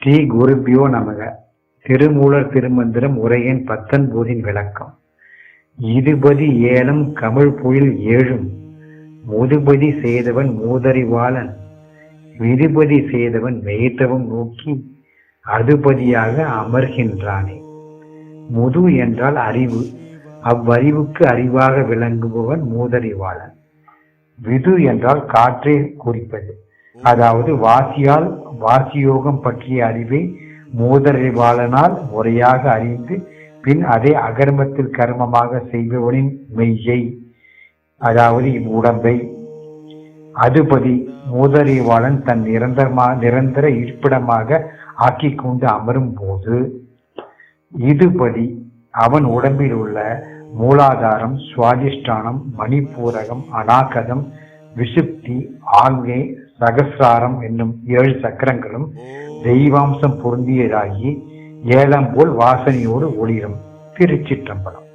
ஸ்ரீ குருபியோ நமக. திருமூலர் திருமந்திரம் உரையின் பத்தொன்பதின் விளக்கம். இதுபதி ஏலம் கமிழ் பொழில் ஏழும். முதுபதி செய்தவன் மூதறிவாளன் விதுபதி செய்தவன் மெய்தவம் நோக்கி அதுபதியாக அமர்கின்றானே. முது என்றால் அறிவு. அவ்வறிவுக்கு அறிவாக விளங்குபவன் மூதறிவாளன் விது என்றால் காற்றை குறிப்பது. அதாவது வாசியால் வாசியோகம் பற்றிய அறிவை மூதறிவாளனால் முறையாக அறிந்து பின் அதை அகர்மத்தில் கர்மமாக செய்பவனின் மெய்யை அதாவது இவ்வுடம்பை அதுபதி மூதறிவாளன் தன் நிரந்தரமா நிரந்தர இருப்பிடமாக ஆக்கி கொண்டு அமரும் போது இதுபதி அவன் உடம்பில் உள்ள மூலாதாரம் சுவாதிஷ்டானம் மணிப்பூரகம் அநாகதம் விசுப்தி ஆல்கை சகசிராரம் என்னும் ஏழு சக்கரங்களும் தெய்வாம்சம் பொருந்தியதாகி ஏலம் போல் வாசனையோடு ஒளிரும் திருச்சிற்றம்பலம்